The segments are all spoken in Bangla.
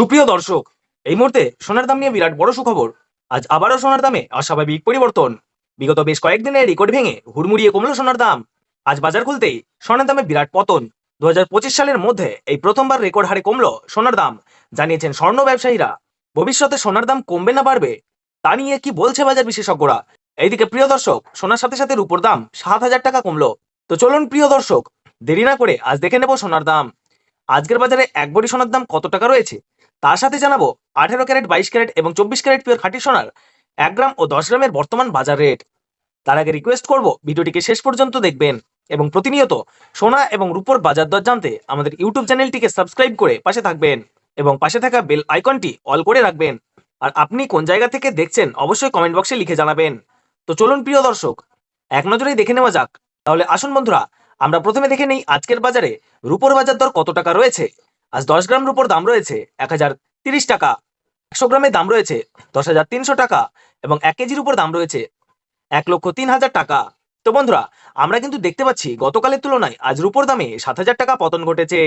সুপ্রিয় দর্শক, এই মুহূর্তে সোনার দাম নিয়ে বিরাট বড় সুখবর। আজ আবারও সোনার দামে অস্বাভাবিক পরিবর্তন। বিগত বেশ কয়েকদিনের রেকর্ড ভেঙে হুড়মুড়িয়ে কমলো সোনার দাম। আজ বাজার খুলতেই সোনার দামে বিরাট পতন। দুহাজার পঁচিশ সালের মধ্যে এই প্রথমবার রেকর্ড হারে কমলো সোনার দাম, জানিয়েছেন স্বর্ণ ব্যবসায়ীরা। ভবিষ্যতে সোনার দাম কমবে না বাড়বে, তা নিয়ে কি বলছে বাজার বিশেষজ্ঞরা? এইদিকে প্রিয় দর্শক, সোনার সাথে সাথে রূপোর দাম সাত হাজার টাকা কমলো। তো চলুন প্রিয় দর্শক, দেরি না করে আজ দেখে নেব সোনার দাম। আজকের বাজারে এক বড়ি সোনার দাম কত টাকা রয়েছে? তার সাথে জানাব আঠেরো ক্যারেট, বাইশ ক্যারেট এবং চব্বিশ ক্যারেট পিওর খাঁটি সোনার এক গ্রাম ও দশ গ্রামের বর্তমান বাজার রেট তার আগে রিকোয়েস্ট করব ভিডিওটিকে শেষ পর্যন্ত দেখবেন এবং প্রতিনিয়ত সোনা এবং রূপোর বাজার দর জানতে আমাদের ইউটিউব চ্যানেলটিকে সাবস্ক্রাইব করে পাশে থাকবেন এবং পাশে থাকা বেল আইকনটি অল করে রাখবেন। আর আপনি কোন জায়গা থেকে দেখছেন অবশ্যই কমেন্ট বক্সে লিখে জানাবেন। তো চলুন প্রিয় দর্শক, এক নজরেই দেখে নেওয়া যাক। তাহলে আসুন বন্ধুরা, আমরা প্রথমে দেখে নেই আজকের বাজারে রূপোর বাজার দর কত টাকা রয়েছে। আজ দশ গ্রাম রূপোর দাম রয়েছে এক হাজার তিরিশ টাকা। একশো গ্রামের দাম রয়েছে দশ হাজার তিনশো টাকা এবং এক কেজির উপর দাম রয়েছে এক লক্ষ তিন হাজার টাকা। তো বন্ধুরা, আমরা কিন্তু দেখতে পাচ্ছি গতকালের তুলনায় আজ রুপোর দামে সাত হাজার টাকা পতন ঘটেছে।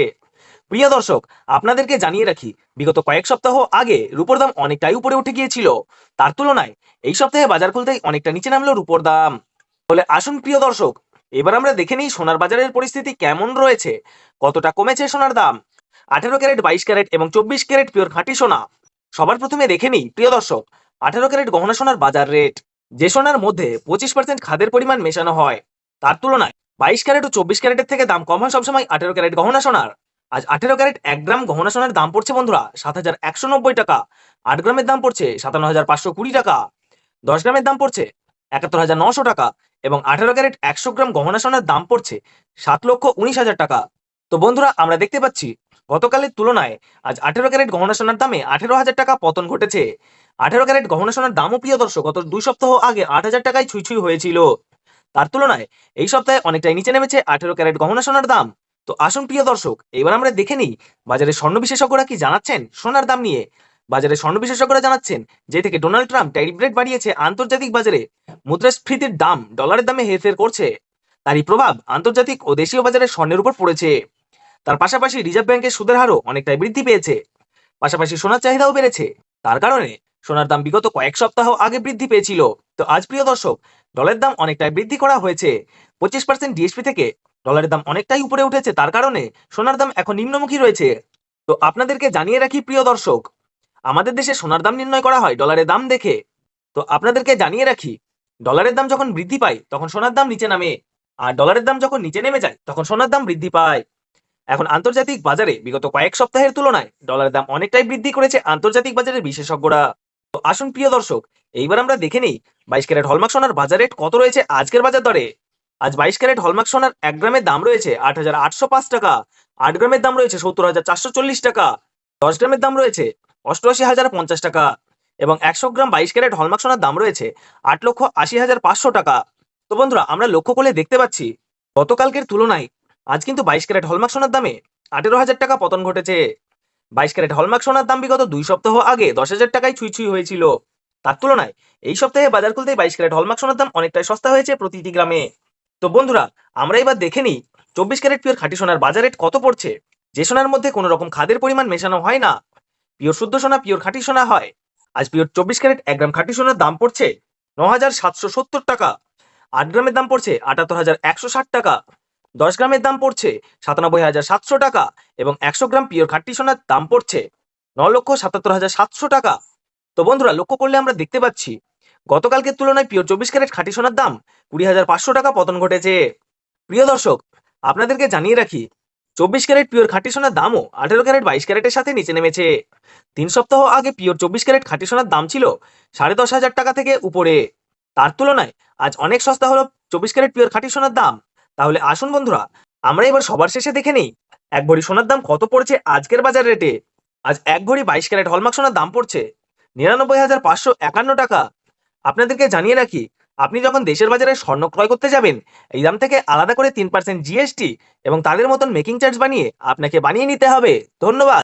প্রিয় দর্শক, আপনাদেরকে জানিয়ে রাখি, বিগত কয়েক সপ্তাহ আগে রুপোর দাম অনেকটাই উপরে উঠে গিয়েছিল। তার তুলনায় এই সপ্তাহে বাজার খুলতেই অনেকটা নিচে নামলো রুপোর দাম। তাহলে আসুন প্রিয় দর্শক, এবার আমরা দেখে নিই সোনার বাজারের পরিস্থিতি কেমন রয়েছে, কতটা কমেছে সোনার দাম। আঠেরো ক্যারেট, বাইশ ক্যারেট এবং চব্বিশ ক্যারেট পিওর খাঁটি সোনা। সবার প্রথমে দেখে নিই, প্রিয় দর্শক, আঠেরো ক্যারেট গহনা সোনার বাজার রেট। যে সোনার মধ্যে পঁচিশ পার্সেন্ট খাদের পরিমাণ মেশানো হয়, তার তুলনায় বাইশ ক্যারেট ও চব্বিশ ক্যারেটের থেকে দাম কম হয় সবসময় আঠেরো ক্যারেট গহনা সোনার। আজ আঠেরো ক্যারেট এক গ্রাম গহনা সোনার দাম পড়ছে বন্ধুরা সাত হাজার একশো নব্বই টাকা, আট গ্রামের দাম পড়ছে সাতান্ন হাজার পাঁচশো কুড়ি টাকা, দশ গ্রামের দাম পড়ছে একাত্তর হাজার নশো টাকা এবং আঠেরো ক্যারেট একশো গ্রাম গহনা সোনার দাম পড়ছে সাত লক্ষ উনিশ হাজার টাকা। তো বন্ধুরা আমরা দেখতে পাচ্ছি গতকালের তুলনায় আজ আঠেরো ক্যারেট গহনা সোনার দামে আঠেরো হাজার টাকা পতন ঘটেছে। আঠেরো ক্যারেট গহনা সোনার দামও প্রিয় দর্শক, গত দুই সপ্তাহ আগে আট হাজার টাকায় ছুঁই ছুঁই হয়েছিল। তার তুলনায় এই সপ্তাহে অনেকটাই নিচে নেমেছে আঠেরো ক্যারেট গহনা সোনার দাম। তো আসুন প্রিয় দর্শক, এবার আমরা দেখে নিই বাজারে স্বর্ণ বিশেষজ্ঞরা কি জানাচ্ছেন সোনার দাম নিয়ে। বাজারে স্বর্ণ বিশেষজ্ঞরা জানাচ্ছেন, যে থেকে ডোনাল্ড ট্রাম্প ট্যারিফ রেট বাড়িয়েছে আন্তর্জাতিক বাজারে, মুদ্রাস্ফীতির দাম ডলারের দামে হেরফের করছে। তারই প্রভাব আন্তর্জাতিক ও দেশীয় বাজারে স্বর্ণের উপর পড়েছে। তার পাশাপাশি রিজার্ভ ব্যাংকের সুদের হারও অনেকটাই বৃদ্ধি পেয়েছে। পাশাপাশি সোনার চাহিদাও বেড়েছে। তার কারণে সোনার দাম বিগত কয়েক সপ্তাহ আগে বৃদ্ধি পেয়েছিল। তো আজ, প্রিয় দর্শক, ডলারের দাম অনেকটাই বৃদ্ধি করা হয়েছে। পঁচিশ পার্সেন্ট ডিএসপি থেকে ডলারের দাম অনেকটাই উপরে উঠেছে। তার কারণে সোনার দাম এখন নিম্নমুখী রয়েছে। তো আপনাদেরকে জানিয়ে রাখি, প্রিয় দর্শক, আমাদের দেশে সোনার দাম নির্ণয় করা হয় ডলারের দাম দেখে। তো আপনাদেরকে জানিয়ে রাখি, ডলারের দাম যখন বৃদ্ধি পায়, তখন সোনার দাম নিচে নামে। আর ডলারের দাম যখন নিচে নেমে যায়, তখন সোনার দাম বৃদ্ধি পায়। এখন আন্তর্জাতিক বাজারে বিগত কয়েক সপ্তাহের তুলনায় ডলারের দাম অনেকটাই বৃদ্ধি করেছে আন্তর্জাতিক বাজারের বিশেষজ্ঞরা। তো আসুন প্রিয় দর্শক, এইবার আমরা দেখে নিই বাইশ ক্যারেট হলমার্ক সোনার বাজার রেট কত রয়েছে আজকের বাজার দরে। আজ বাইশ ক্যারেট হলমার্ক সোনার এক গ্রামের দাম রয়েছে আট হাজার আটশো পাঁচ টাকা, আট গ্রামের দাম রয়েছে সত্তর হাজার চারশো চল্লিশ টাকা, দশ গ্রামের দাম রয়েছে অষ্টআশি হাজার পঞ্চাশ টাকা এবং একশো গ্রাম বাইশ ক্যারেট হলমার্ক সোনার দাম রয়েছে আট লক্ষ আশি হাজার পাঁচশো টাকা। তো বন্ধুরা, আমরা লক্ষ্য করলে দেখতে পাচ্ছি গতকালকের তুলনায় আজ কিন্তু বাইশ ক্যারেট হলমার্ক সোনার দামে আঠেরো হাজার টাকা পতন ঘটেছে। বাইশ ক্যারেট হলমার্ক সোনার দাম বিগত দুই সপ্তাহ আগে দশ হাজার টাকায় ছুঁই ছুঁই হয়েছিল। তার তুলনায় এই সপ্তাহে বাজার খুলতে বাইশ ক্যারেট হলমার্ক সোনার দাম অনেকটাই সস্তা হয়েছে প্রতিটি গ্রামে। তো বন্ধুরা, আমরা এবার দেখে নিই চব্বিশ ক্যারেট পিওর খাঁটি সোনার বাজার রেট কত পড়ছে। যে সোনার মধ্যে কোনো রকম খাদের পরিমাণ মেশানো হয় না। পিওর শুদ্ধ সোনা, পিওর খাঁটি সোনা হয়। আজ পিওর চব্বিশ ক্যারেট এক গ্রাম খাঁটি সোনার দাম পড়ছে ন হাজার সাতশো সত্তর টাকা। আট গ্রামের দাম পড়ছে আটাত্তর হাজার একশো ষাট টাকা। দশ গ্রামের দাম পড়ছে সাতানব্বই হাজার সাতশো টাকা এবং একশো গ্রাম পিওর খাঁটি সোনার দাম পড়ছে ন লক্ষ সাতাত্তর হাজার সাতশো টাকা। তো বন্ধুরা, লক্ষ্য করলে আমরা দেখতে পাচ্ছি, গতকালকের তুলনায় পিওর চব্বিশ ক্যারেট খাঁটি সোনার দাম কুড়ি হাজার পাঁচশো টাকা পতন ঘটেছে। প্রিয় দর্শক, আপনাদেরকে জানিয়ে রাখি, চব্বিশ ক্যারেট পিওর খাঁটি সোনার দামও আঠেরো ক্যারেট বাইশ ক্যারেটের সাথে নিচে নেমেছে। তিন সপ্তাহ আগে পিওর চব্বিশ ক্যারেট খাঁটি সোনার দাম ছিল সাড়ে দশ হাজার টাকা থেকে উপরে। তার তুলনায় আজ অনেক সস্তা হলো চব্বিশ ক্যারেট পিওর খাঁটি সোনার দাম। তাহলে আসুন বন্ধুরা, আমরা এবার সবার শেষে দেখে নিই, এক ভরি সোনার দাম কত পড়ছে আজকের বাজার রেটে? আজ এক ভরি বাইশ ক্যারেট হলমার্ক সোনার দাম পড়ছে নিরানব্বই হাজার পাঁচশো একান্ন টাকা। আপনাদেরকে জানিয়ে রাখি, আপনি যখন দেশের বাজারে স্বর্ণ ক্রয় করতে যাবেন, এই দাম থেকে আলাদা করে তিন পার্সেন্ট জিএসটি এবং তাদের মতন মেকিং চার্জ বানিয়ে আপনাকে বানিয়ে নিতে হবে। ধন্যবাদ।